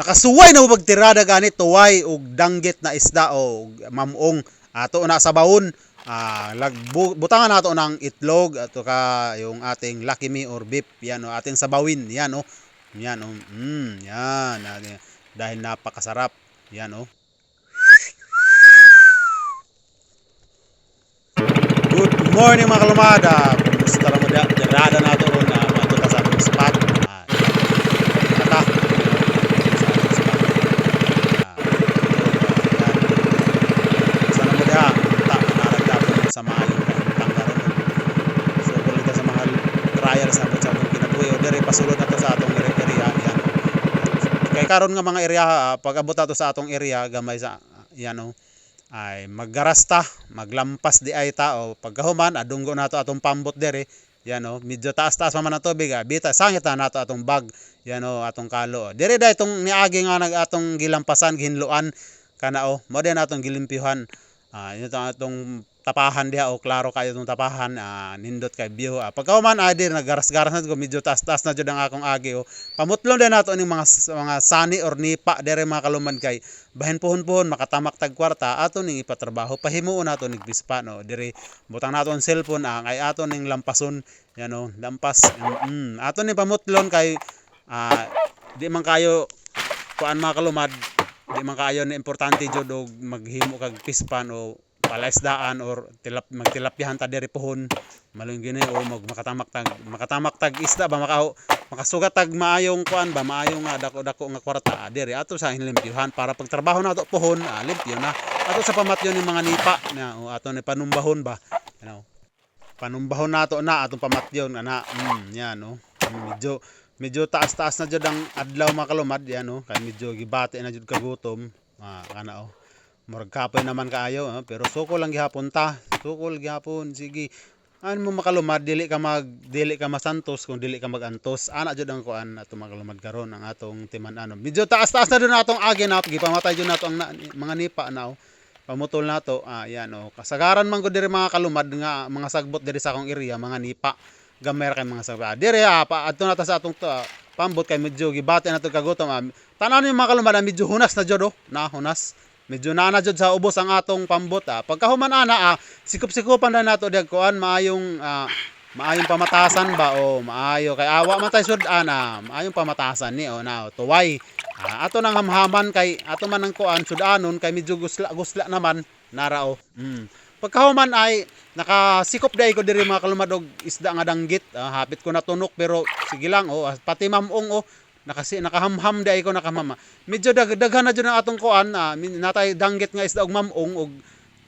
nakasuway na pagtirada gani tuway ug danggit na isda o mamong ato na sa baon ah butangan nato ng itlog ato ka yung ating lucky me or beef. Yan o ating sabawin. Yan o. Yan o. Mm, yan. Ah, dahil napakasarap. Yan o. Good morning mga kalumada. Kumusta na mo da nato ron na mato ta sa atong spot ah ata sa atong spot ah sana mo da ta naragdapo sa maayo tang karon so kulit sa mga trial sa atong sa atong pasulod na to sa atong area yan kay karon nga mga area ah, pag abot nato sa atong area gamay sa yan o ay maggarasta, maglampas di ay tao. Pagkahuman, adunggo nato atong pambot dere. Yan o, medyo taas-taas man ang tubig. ah. Bita, sangit na nato atong bag. Yan o, atong kalo. Dire da itong niagi nga nag atong gilampasan, ginluan. Kana o, mo din atong gilimpyuhan. Ah, itong atong tapahan diha o klaro kayo itong tapahan ah, nindot kay view ah. pagkahuman ay dir naggaras-garas na ko medyo taas-taas na jud ang akong agi o pamutlon din nato ning mga mga sani or nipa dire mga kaluman kay bahin pohon-pohon makatamak tag kwarta ato ning ipatrabaho. Pahimuon nato ning bispa no? Dire butang nato ang cellphone ah, kay ato ning lampason yan o lampas mm, ato ning pamutlon kay ah, di man kayo kuan mga kalumad di man kayo na importante jud og maghimo kag pispan o palaisdaan or tilap magtilapyahan ta diri pohon. Malung gini o mag makatamak tag makatamak tag isda ba maka makasugat tag maayong kuan ba maayong nga dako-dako nga kwarta. Ah, diri ato sa limpyuhan para pag trabaho na to pohon ah, limpyo na. Ato sa pamatyon ni mga nipa na o ato ni panumbahon ba. You know panumbahon nato na atong pamatyon ana mm, yan no. Medyo medyo taas-taas na jud ang adlaw mga kalumad yan no. Kay medyo gibati na jud kagutom ah, kana o murag kapoy naman kaayo ah, pero suko lang gihapon ta. Sukol gihapon. Sige. Ano mo makalumad? Dili ka mag dili ka masantos kung dili ka magantos. Ana jud ang kuan ato makalumad karon ang atong timan ano medyo taas-taas na dun atong agi na gipamatay jud nato ang na, mga nipa na oh. pamutol nato ah yan oh. Kasagaran man ko diri mga kalumad nga mga sagbot diri sa akong area mga nipa. Gamay ra kay mga sagbot. Ah, diri ah pa adto na ta sa atong to, ah, pambot kay medyo gibati na to kagutom ah. tanaw ni mga kalumad ah, medyo hunas na jud oh. Na hunas medyo na jud sa ubos ang atong pambot ah. Pagkahuman ana ah, sikup-sikupan na nato dag kuan maayong ah, maayong pamatasan ba o maayo kay awa man tay sud ana, maayong pamatasan ni o na o, tuway. Ah, ato nang hamhaman kay ato man ang kuan sudanon kay medyo gusla gusla naman nara o. Mm. Pagkahuman ay nakasikop day ko diri mga kalumadog isda nga danggit. Ah, hapit ko na tunok pero sige lang o pati mamong o nakasi nakahamham day ko nakamama medyo dag daghan na jud ang atong kuan min- natay danggit nga isda og mamong og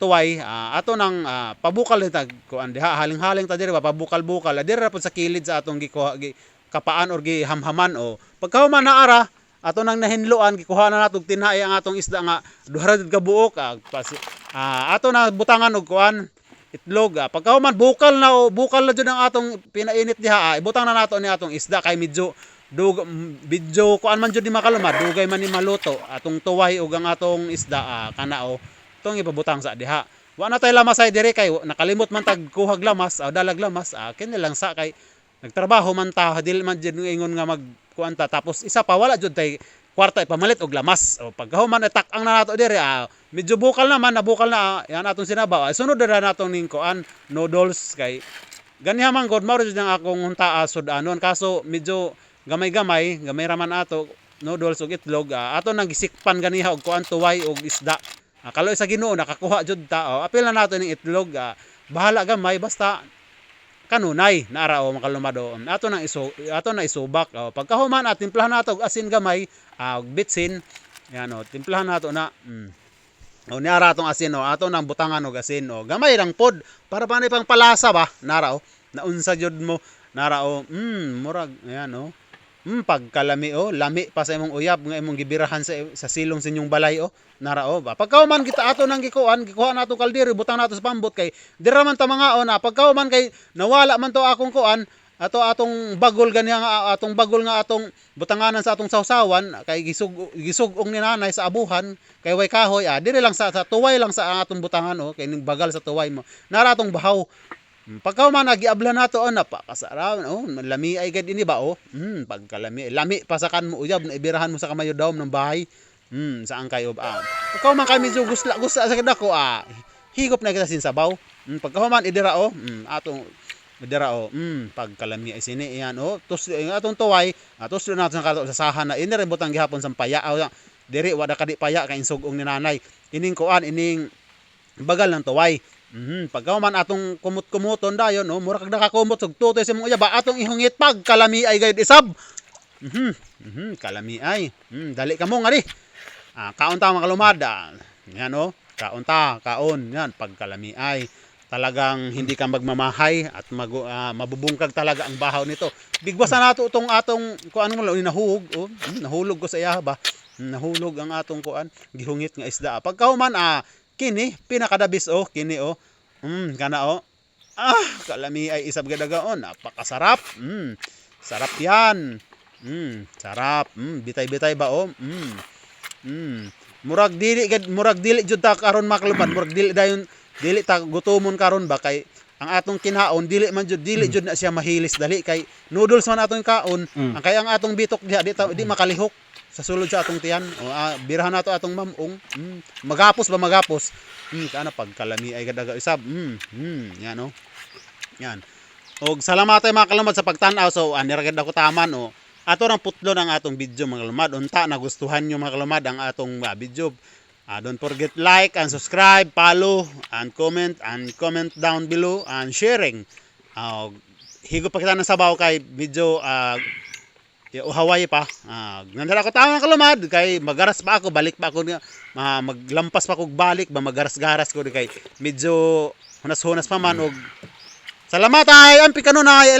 tuway ah, ato nang ah, pabukal tag kuan. Diha haling-haling ta diri pabukal-bukal. Diri ra pud sa kilid sa atong gikuha gi, kapaan or gihamhaman o pagkahuman na ara ato nang nahinluan gikuha na nato tinhay ang atong isda nga duha ka buok ah, pas, ah, ato na butangan og kuan itlog ah. pagkahuman bukal na o bukal na jud ang atong pinainit diha ah, ibutang na nato ni atong isda kay medyo dug video kuan man jud ni makaluma dugay man ni maluto. Atong tuway ug ang atong isda ah, kana o tong ipabutang sa diha. Wa na tay lamas ay dire kay nakalimot man tag kuhag lamas o dalag lamas ah, kini lang sa kay nagtrabaho man ta dili man jud ingon nga mag kuan ta. Tapos isa pa wala jud tay kwarta ipamalit og lamas. O pagkahuman atak ang na nato dire ah, medyo bukal naman nabukal na ah, yan atong sinabaw. Ay sunod na nato ning kuan noodles kay ganiha man god mao jud ang akong huntaa sudanon. Kaso medyo gamay-gamay gamay raman ato noodles ug itlog ah, ato nang gisikpan ganiha og kuan tuway og isda. Ah, kaloy sa Ginoo nakakuha jud ta oh, apil na nato ning itlog ah, bahala gamay basta kanunay naara o makalumado ato nang iso ato na isubak oh, pagkahuman at timplahan nato asin gamay og bitsin. Yan o timplahan nato na mm. o niara atong asin o ato nang butangan og asin o gamay lang pod para panay pang palasa ba nara o naunsa jud mo nara o mm murag ayan o Mm, pagkalami o, lami pa sa imong uyab nga imong gibirahan sa sa silong sa inyong balay o. Nara o ba. Pagkauman kita ato nang gikuan, gikuha nato kaldero, butang nato sa pambot kay dira man ta mga o na pagkauman kay nawala man to akong kuan, ato atong bagol ganiya nga atong bagol nga atong butanganan sa atong sawsawan kay gisug gisugong ni nanay sa abuhan kay way kahoy ah dire lang sa, sa tuway lang sa atong butangan o kay ning bagal sa tuway mo nara atong bahaw Pagka man nagiabla nato oh, napakasarap. Oh lami ay gad ini ba oh? Mm, pagkalami. Lami pa sa kan mo uyab na ibirahan mo sa kamayo daw ng bahay. Mm, saan kayo ba ah, pagka man kami medyo gusla gusla sa kadako ah higop na kita sin sabaw mm, pagka man idira oh mm, atong idira oh mm, pagkalami ay sini yan oh eh, atong tuway atos na natin sa kato sa sahan na ini rin butang gihapon sa paya oh, diri wada kadi paya kay sugong ni nanay. Ining kuan ining bagal ng tuway Mhm, pagka man atong kumot-kumuton dayon no, mura kag nakakumot sug tutoy sa mga ba atong ihungit pag kalami ay gayud isab. Mhm, mhm, kalami ay. Mhm, dali ka mo nga. Ah, kaon ta mga kalumad. Ah, yan oh, kaon ta. Yan pag kalami ay talagang hindi ka magmamahay at mag, ah, mabubungkag talaga ang bahaw nito. Bigwasan nato itong atong kuan mo lang nahulog oh, hmm, nahulog ko sa iya ba. Hmm, Nahulog ang atong kuan gihungit nga isda. Pagka man ah kini pinakadabis oh kini oh. Mm kana oh. Ah kalami ay isab gadagaon napakasarap. Mm sarap yan. Mm sarap. Mm bitay bitay ba oh? Mm mm. Murag dili gad murag dili jud ta karon makalupan murag dili dayon dili ta gutomon karon ba kay ang atong kinaon dili man jud dili jud na siya mahilis dali kay noodles man atong kaon. Mm. ang kay ang atong bitok diha di, ta- di makalihok sa sulod sa atong tiyan o ah, birahan nato atong mamong mm, magapos ba magapos? Mm, kana pagkalami ay gadaga isab mm, mm, yan o. Yan. Og salamat tayo mga kalumad sa pagtanaw so aniragad ako taman o. Ato ang putlo ng atong video mga kalumad unta nagustuhan nyo mga kalumad ang atong ah, video. Ah, don't forget like and subscribe follow and comment and comment down below and sharing. Ah, higop pa kita ng sabaw kay video ah, Ya, uhaway pa. Ah, nandala ko tama kalumad. Kay magaras pa ako, balik pa ako ma- maglampas pa ako balik ba magaras-garas ko kay medyo hunas-hunas pa man og Salamat ay ampi kanon ay